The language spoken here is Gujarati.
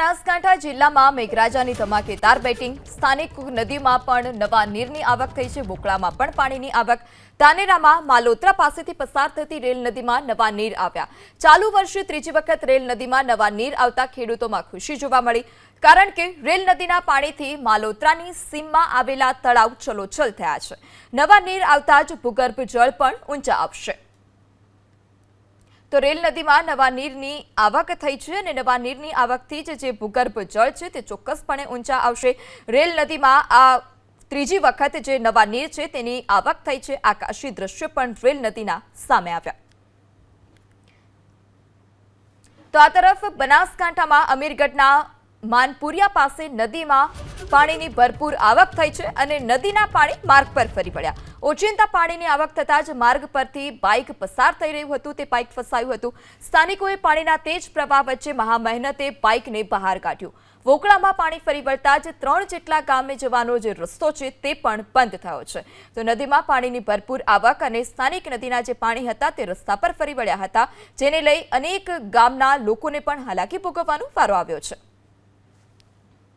બનાસકાંઠા જિલ્લામાં મેઘરાજાની ધમાકેદાર બેટિંગ. સ્થાનિક નદીમાં પણ નવા નીરની આવક થઈ છે. બોકળામાં પણ પાણીની આવક. ધાનેરામાં માલોત્રા પાસેથી પસાર થતી રેલ નદીમાં નવા નીર આવ્યા. ચાલુ વર્ષે ત્રીજી વખત રેલ નદીમાં નવા નીર આવતા ખેડૂતોમાં ખુશી જોવા મળી. કારણ કે રેલ નદીના પાણીથી માલોત્રાની સીમમાં આવેલા તળાવ ચલોચલ થયા છે. નવા નીર આવતા જ ભૂગર્ભ જળ પણ ઊંચા આવશે તો રેલ નદીમાં નવા નીરની આવક થઈ છે અને નવા નીરની આવકથી જ જે ભૂગર્ભ જળ છે તે ચોક્કસપણે ઊંચા આવશે. રેલ નદીમાં આ ત્રીજી વખત જે નવા નીર છે તેની આવક થઈ છે. આકાશી દ્રશ્ય પણ રેલ નદીના સામે આવ્યા. તો આ તરફ બનાસકાંઠામાં અમીરગઢના માનપુરિયા પાસે નદીમાં પાણીની ભરપૂર આવક થઈ છે અને નદીના પાણી માર્ગ પર ફરી પડ્યા. ઓચિંતા પાણીની આવક થતાં જ માર્ગ પરથી બાઇક પસાર થઈ રહ્યું હતું, તે બાઇક ફસાયું હતું. સ્થાનિકોએ પાણીના તેજ પ્રવાહ વચ્ચે મહામહેનતે બાઇકને બહાર કાઢ્યું. વોકળામાં પાણી ફરી વળતા જ ત્રણ જેટલા ગામે જવાનો જે રસ્તો છે તે પણ બંધ થયો છે. તો નદીમાં પાણીની ભરપૂર આવક અને સ્થાનિક નદીના જે પાણી હતા તે રસ્તા પર ફરી વળ્યા હતા, જેને લઈ અનેક ગામના લોકોને પણ હાલાકી ભોગવવાનો વારો આવ્યો છે.